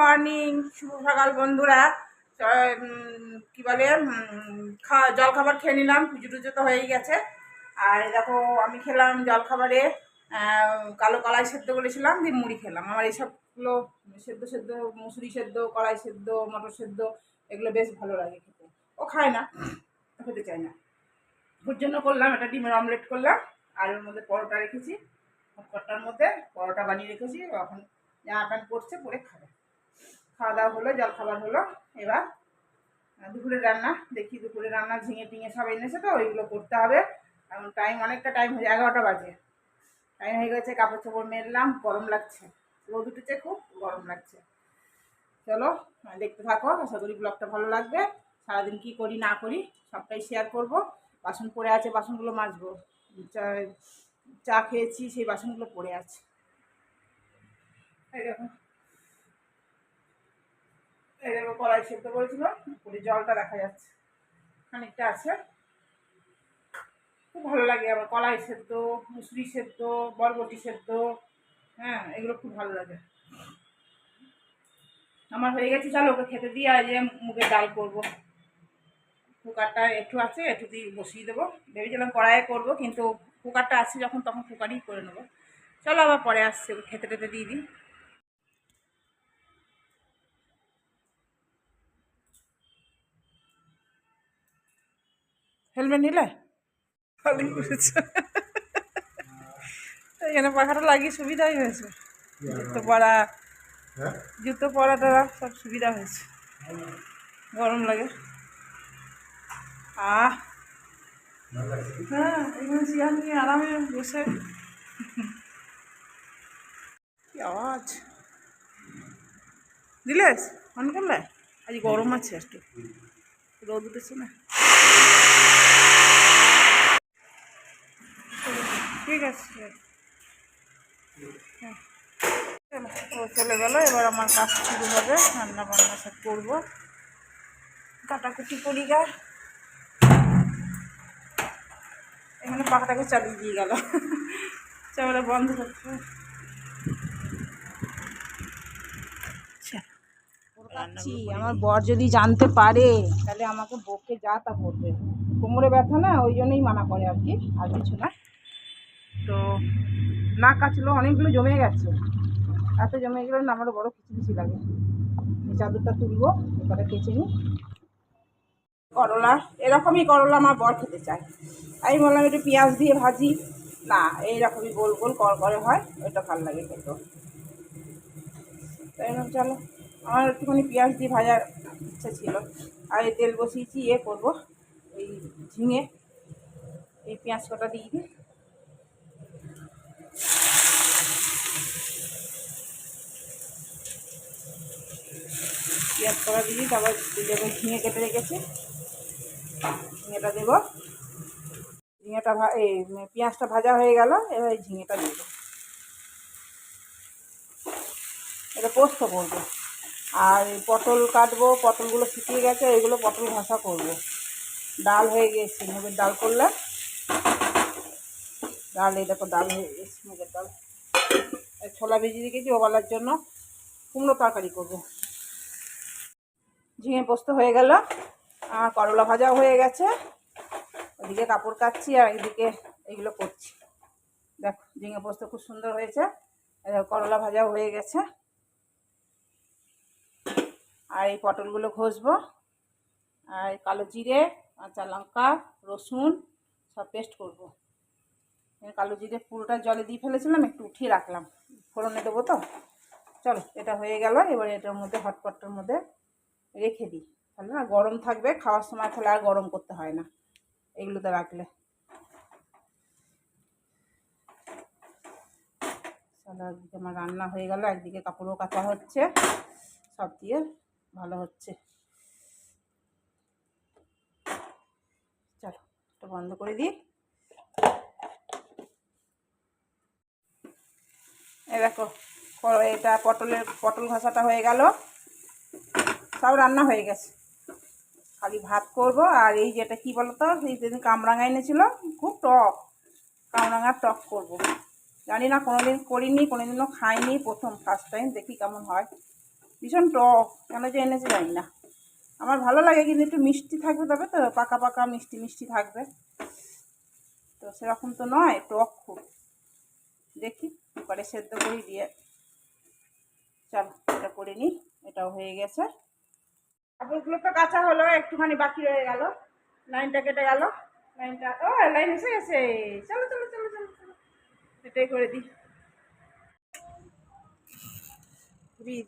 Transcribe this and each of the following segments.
Morning শুভ সকাল বন্ধুরা। কি বলে খাওয়া জল খাবার খেয়ে নিলাম, পুজো টুজো তো হয়েই গেছে। আর দেখো, আমি খেলাম জল খাবারে কালো কলাই সেদ্ধ করেছিলাম, দিয়ে মুড়ি খেলাম। আমার এইসবগুলো সেদ্ধ সেদ্ধ, মুসুরি সেদ্ধ, কলাই সেদ্ধ, মটর সেদ্ধ, এগুলো বেশ ভালো লাগে খেতে। ও খায় না, খেতে চায় না। ওর জন্য করলাম, একটা ডিমের অমলেট করলাম, আর ওর মধ্যে পরোটা রেখেছি। কটার মধ্যে পরোটা বানিয়ে রেখেছি, এখন জামা প্যান্ট পরছে পরে খাবে। খাওয়া দাওয়া হলো জল খাবার হলো। এবার দুপুরের রান্না, দেখি দুপুরের রান্না ঝিঙে টিঙে সব এনেছে তো, ওইগুলো করতে হবে। এখন টাইম অনেকটা টাইম হয়ে, এগারোটা বাজে। টাইম হয়ে গেছে, কাপড় চোপড় মেরলাম গরম লাগছে। রোদ উঠেছে, খুব গরম লাগছে। চলো দেখতে থাকো, আশা করি ব্লগটা ভালো লাগবে। সারাদিন কি করি, না করি, সবটাই শেয়ার করব। বাসন পড়ে আছে, বাসনগুলো মাজবো। চা খেয়েছি, সেই বাসনগুলো পড়ে আছে। দেখো। কড়াই সেদ্ধ করেছিল পুরো জলটা দেখা যাচ্ছে। খানিকটা আছে। খুব ভালো লাগে আমার কলাই সেদ্ধ, মুসুরি সেদ্ধ, বরবটি সেদ্ধ হ্যাঁ এগুলো খুব ভালো লাগে। আমার হয়ে গেছে, চলো ওকে খেতে দিয়ে আজ মুখে ডাল করব। কুকারটা একটু আছে, একটু দিয়ে বসিয়ে দেবো। ভেবেছিলাম কড়াইয়ে করব, কিন্তু কুকারটা আছে যখন, তখন কুকারই করে নেব। চলো আবার পরে আসছে খেতে টেতে দিয়ে দিই। হেলমেট নিলে? ভালোই করেছে এখানে পাখাটা লাগিয়ে সুবিধাই হয়েছে। জুতো পরা জুতো পরা টরা সব সুবিধা হয়েছে। গরম লাগে। আহ! হ্যাঁ এখানে চেয়ার নিয়ে আরামে বসে। কি আওয়াজ? দিলেস অন করলে? আজ গরম আছে একটু। রোদ উঠেছে না? ঠিক আছে হ্যাঁ। ও চলে গেল এবার আমার কাজ শুরু হবে রান্না বান্না সব করব। কাটাকুটি করি গা। এখানে পাখাটাকে চালিয়ে দিয়ে গেল। চাবলে বন্ধ করতে হবে। আমার বর যদি জানতে পারে তাহলে আমাকে বকে যা তা করবে কোমরে ব্যথা না ওই জন্যই মানা করে আর কি আর কিছু না। তো না কাচলো অনেকগুলো জমে গেছে। এত জমে গেলে না আমারও বড় খিচি লাগে। চাদরটা তুলবো, এবারে কেচে নিই। করলা, এরকমই করলা আমার বর খেতে চায়। আমি বললাম, একটু পেঁয়াজ দিয়ে ভাজি। না, এইরকমই গোল গোল কর করে হয়, ওইটা ভালো লাগে খেতে। তাই চলো। আমার একটুখানি পেঁয়াজ দিয়ে ভাজার ইচ্ছা ছিল। আর এই তেল বসিয়েছি ইয়ে করব, এই ঝিঙে। এই পেঁয়াজ কটা দিয়ে দিই। পেঁয়াজ কটা দিয়ে তারপর দেবো ঝিঙে কেটে রেখেছি। ঝিঙেটা দেবো। ঝিঙেটা এই পেঁয়াজটা ভাজা হয়ে গেল, এবার ঝিঙেটা দেবো। এটা পোস্ত করব। আর পটল কাটবো, পটলগুলো শুকিয়ে গেছে, এগুলো পটল ঘষা করব। ডাল হয়ে গেছে, মুগের ডাল করলে ডাল, এই দেখো, ডাল হয়ে গেছে, মুগের ডাল। ছোলা ভিজিয়ে রেখেছি, ওবেলার জন্য। কুমড়ো তরকারি করব। ঝিঙে পোস্ত হয়ে গেল। আর করলা ভাজাও হয়ে গেছে। ওদিকে কাপড় কাচ্ছি আর এদিকে এগুলো করছি। দেখো, ঝিঙে পোস্ত খুব সুন্দর হয়েছে। করলা ভাজাও হয়ে গেছে। আর এই পটলগুলো ঘষবো। আর কালো জিরে, কাঁচা লঙ্কা, রসুন সব পেস্ট করব। কালো জিরে পুরোটা জলে দিয়ে ফেলেছিলাম, একটু উঠিয়ে রাখলাম। ফোড়নে দেবো তো? চলো, এটা হয়ে গেল। এবার এটার মধ্যে হটপটটার মধ্যে রেখে দিই। তাহলে না, গরম থাকবে, খাওয়ার সময় তাহলে আর গরম করতে হয় না। এগুলোতে রাখলে। চলো একদিকে আমার রান্না হয়ে গেল, একদিকে কাপড়ও কাচা হচ্ছে। সব দিয়ে ভালো হচ্ছে। চলো, এটা বন্ধ করে দিই। এই দেখো এটা পটলের, পটল ঘষাটা হয়ে গেল। সব রান্না হয়ে গেছে। খালি ভাত করব আর এই যেটা কি বলতো, এই যেদিন কামরাঙা এনেছিল, খুব টক। কামরাঙার টক করব। জানি না, কোনোদিন করিনি, কোনোদিনও খাইনি, প্রথম ফার্স্ট টাইম দেখি কেমন হয়। ভীষণ টক, কেন যে এনেছে জানি না। আমার ভালো লাগে, কিন্তু একটু মিষ্টি থাকবে তবে তো, পাকা পাকা, মিষ্টি মিষ্টি থাকবে। তো সেরকম তো নয়, টক খুব। দেখি, কুকারে সেদ্ধ করে দিয়ে। চলো, এটা করে নিই, এটাও হয়ে গেছে। কাপড়গুলো তো কাঁচা হলো, একটুখানি বাকি রয়ে গেল। লাইনটা কেটে গেল। লাইনটা, ও, লাইন এসে গেছে। চলো চলো চলো চলো চলো। এটাই করে দিই। দিই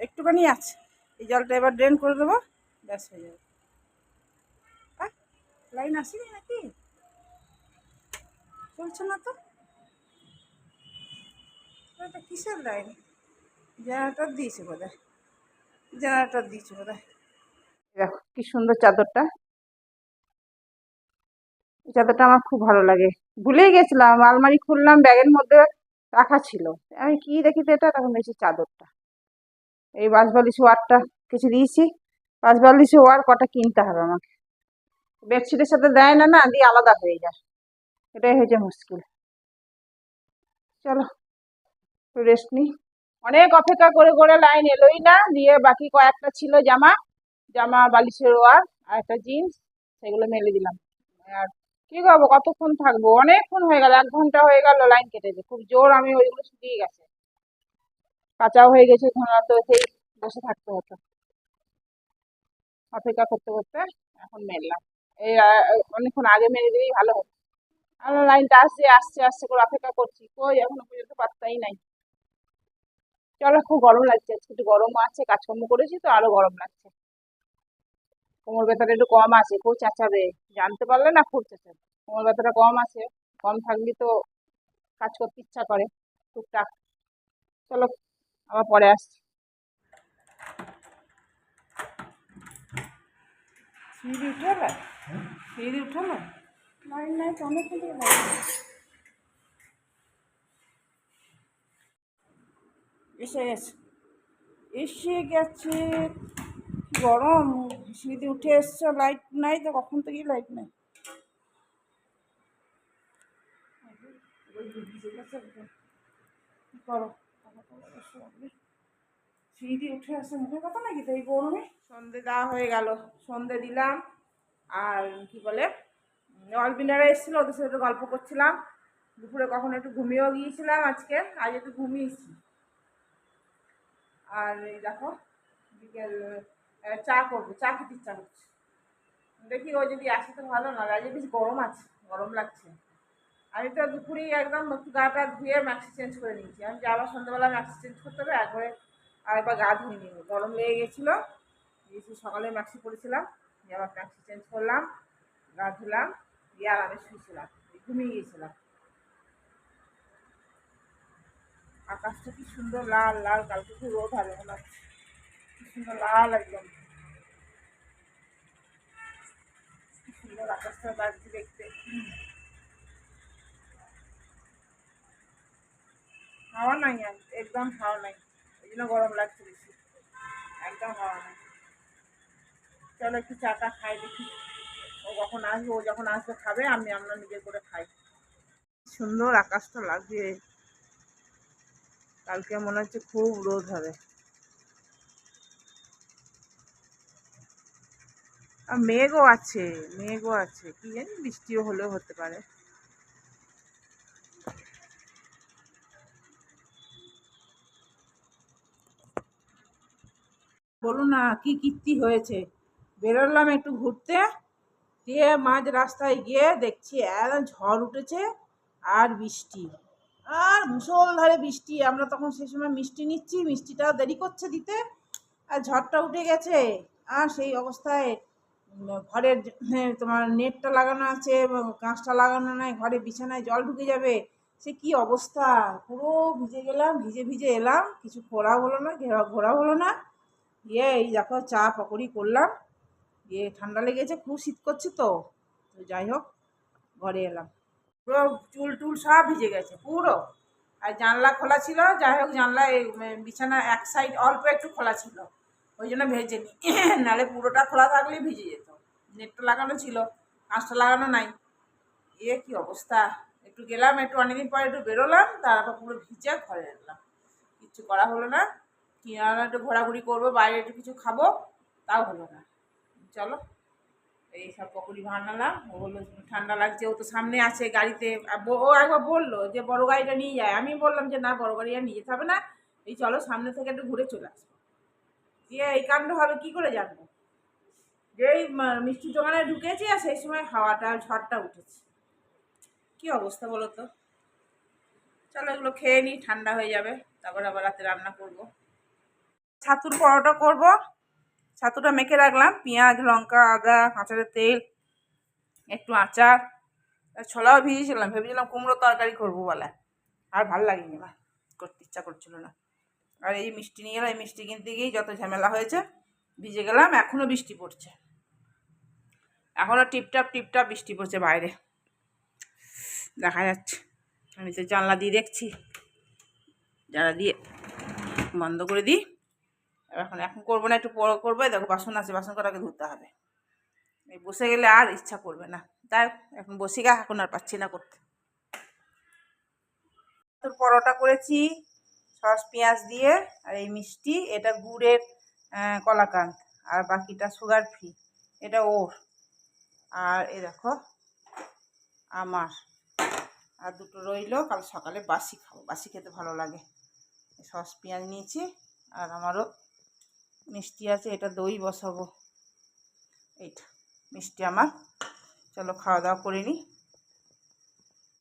একটুখানি আছে। এই জলটা এবার ড্রেন করে দেবো। ব্যাস হয়ে যাবে। লাইন আসেনি নাকি? চলছে না তো? এটা কিসের লাইন? জেনারেটর দিয়েছে বোধ হয় জেনারেটর দিয়েছে বোধ হয় দেখো, কি সুন্দর চাদরটা। এই চাদরটা আমার খুব ভালো লাগে। ভুলেই গেছিলাম, আলমারি খুললাম, ব্যাগের মধ্যে রাখা ছিল। আমি কি দেখি এটা? তখন দেখছি চাদরটা। এই বাঁশবালিশ ওয়ারটা কিছু দিয়েছি। বাঁশবালিশ ওয়ার কটা কিনতে হবে আমাকে? বেডশিটের সাথে দেয় না না, দিয়ে আলাদা হয়ে যায়। এটাই হয়েছে মুশকিল। চলো রেস্ট নিই অনেক অপেক্ষা করে করে লাইন এলোই না, দিয়ে বাকি কয়েকটা ছিল জামা। জামা বালিশের ওয়ার আর একটা জিন্স সেগুলো মেলে দিলাম। আর কি করব? কতক্ষণ থাকব? অনেকক্ষণ হয়ে গেল, এক ঘণ্টা হয়ে গেল লাইন কেটেছে। খুব জোর আমি ওইগুলো শুকিয়ে গেছে। কাঁচাও হয়ে গেছে তো সেই বসে থাকতে হতো। অপেক্ষা করতে করতে এখন মেললাম। এই অনেকক্ষণ আগে মেরে দিলেই ভালো হতো। আমার লাইনটা আসছে আসছে আসছে করে অপেক্ষা করছি। কই? এখনও পর্যন্ত পাত্তাই নাই। চলো, খুব গরম লাগছে। আজকে একটু গরমও আছে, কাজকর্ম করেছি তো, আরও গরম লাগছে। কোমর ব্যথাটা একটু কম আছে খুব চেঁচাবে। জানতে পারলে না খুব চেঁচাবে। কোমর ব্যথাটা কম আছে কম থাকলে তো কাজ করতে ইচ্ছা করে। টুকটাক। চলো আবার পরে আসছি। সিঁড়ি সিঁড়ি লাইন এসে গেছে। এসে গেছে। গরম। সিঁড়ি উঠে এসছে লাইট নাই তো কখন থেকেই লাইট নাই? করো? সিঁড়ি উঠে মুখে কথা নাকি? সন্ধে দেওয়া হয়ে গেল, সন্ধে দিলাম। আর কি বলে অলবিনারা এসেছিল, ওদের সাথে গল্প করছিলাম। দুপুরে কখন একটু ঘুমিয়েও গিয়েছিলাম আজকে, আজ একটু ঘুমিয়েছি। আর এই দেখো, বিকেল চা করব, চা খেতে ইচ্ছা করছে। দেখি ও যদি আসে তো ভালো, না আজ বেশ গরম আছে, গরম লাগছে। আমি তো দুপুরেই একদম একটু গাটা ধুয়ে ম্যাক্সি চেঞ্জ করে নিয়েছি। আমি যে আবার সন্ধ্যাবেলা ম্যাক্সি চেঞ্জ করতে হবে, একবারে আরেকবার গা ধুয়ে নিব। গরম লেগে গেছিল দিয়েছি সকালে ম্যাক্সি পরেছিলাম দিয়ে আবার ম্যাক্সি চেঞ্জ করলাম, গা ধুলাম দিয়ে আরামে শুয়েছিলাম, ঘুমিয়ে গিয়েছিলাম। আকাশটা কি সুন্দর, লাল লাল, কালকে খুব রোদ হবে মনে হচ্ছে সুন্দর লাল একদম। সুন্দর আকাশটা লাগছে দেখতে। হাওয়া নাই একদম হাওয়া নাই। এই জন্য গরম লাগছে বেশি। একদম হাওয়া নাই। চলো একটু চাটা খাই দেখি। ও কখন আসবে, ও যখন আসবে খাবে, আমি আমরা নিজে করে খাই। সুন্দর আকাশটা লাগছে। কালকে মনে হচ্ছে খুব রোদ হবে। মেঘও আছে মেঘও আছে। কি জানি বৃষ্টিও হলেও হতে পারে। বলো না, কি কীর্তি হয়েছে? বেরোলাম একটু ঘুরতে। দিয়ে মাঝ রাস্তায় গিয়ে দেখছি একদম ঝড় উঠেছে আর বৃষ্টি। আর মুষলধারে বৃষ্টি। আমরা তখন সেই সময় মিষ্টি নিচ্ছি মিষ্টিটা দেরি করছে দিতে। আর ঝড়টা উঠে গেছে। আর সেই অবস্থায় ঘরের হ্যাঁ, তোমার নেটটা লাগানো আছে কাঁচটা লাগানো নাই ঘরে বিছানায় জল ঢুকে যাবে সে কি অবস্থা? পুরো ভিজে গেলাম ভিজে ভিজে এলাম কিছু ঘোরা হলো না ঘেরা ঘোরা হলো না। দিয়ে এই দেখো চা পকোড়ি করলাম দিয়ে ঠান্ডা লেগেছে খুব শীত করছে তো তো যাই হোক ঘরে এলাম। পুরো চুল টুল সব ভিজে গেছে পুরো। আর জানলা খোলা ছিল যাই হোক জানলা বিছানা এক সাইড অল্প একটু খোলা ছিল। ওই জন্য ভেজে নি নাহলে পুরোটা খোলা থাকলেই ভিজে যেত। নেটটা লাগানো ছিল কাঁচটা লাগানো নাই। এ কি অবস্থা? একটু গেলাম, একটু অনেকদিন পরে একটু বেরোলাম, তারপর পুরো ভিজে ঘরে এলাম। কিচ্ছু করা হলো না। কিনারা একটু ঘোরাঘুরি করব, বাইরে একটু কিছু খাব, তাও হলো না। চলো, এই সব পকোড়ি বানালাম। ও বলল, ঠান্ডা লাগছে, ও তো সামনে আছে গাড়িতে। ও একবার বলল যে, বড় গাড়িটা নিয়ে যায়। আমি বললাম যে, না, বড় গাড়ি আর নিয়ে যেতে হবে না। এই চলো, সামনে থেকে একটু ঘুরে চলে আসব। দিয়ে এই কাণ্ড হবে, কী করে জানব? যেই মিষ্টির দোকানে ঢুকেছি আর সেই সময় হাওয়াটা, ঝড়টা উঠেছে। কি অবস্থা বলো তো? চলো এগুলো খেয়ে নিই, ঠান্ডা হয়ে যাবে, তারপর আবার রাতে রান্না করব। ছাতুর পরোটা করব, ছাতুটা মেখে রাখলাম, পেঁয়াজ, লঙ্কা, আদা আচারের তেল, একটু আচার ছোলাও ভিজিয়েছিলাম ভেবেছিলাম কুমড়ো তরকারি করব বলে। আর ভালো লাগেনি আমার করতে ইচ্ছা করছিল না। আর এই মিষ্টি নিয়ে গেলাম এই মিষ্টি কিনতে গিয়েই যত ঝামেলা হয়েছে, ভিজে গেলাম, এখনও বৃষ্টি পড়ছে। এখনও টিপটাপ টিপটাপ বৃষ্টি পড়ছে বাইরে। দেখা যাচ্ছে। আমি তো জানলা দিয়ে দেখছি। জানলা দিয়ে বন্ধ করে দিই। এখন এখন করব না, একটু পরে করব। দেখো, বাসন আছে, বাসন কটাকে ধুতে হবে। এই বসে গেলে আর ইচ্ছা করবে না। তাই এখন বসে গা, এখন আর পাচ্ছি না করতে। তোর পরোটা করেছি। সস, পেঁয়াজ দিয়ে আর এই মিষ্টি, এটা গুড়ের কলাকান্ত আর বাকিটা সুগার ফ্রি এটা ওর। আর এ দেখো, আমার। আর দুটো রইল, কাল সকালে বাসি খাব। বাসি খেতে ভালো লাগে। সস, পেঁয়াজ নিয়েছি, আর আমারও মিষ্টি আছে, এটা দই বসাবো। এইটা, মিষ্টি আমার। চলো খাওয়া দাওয়া করে নিই।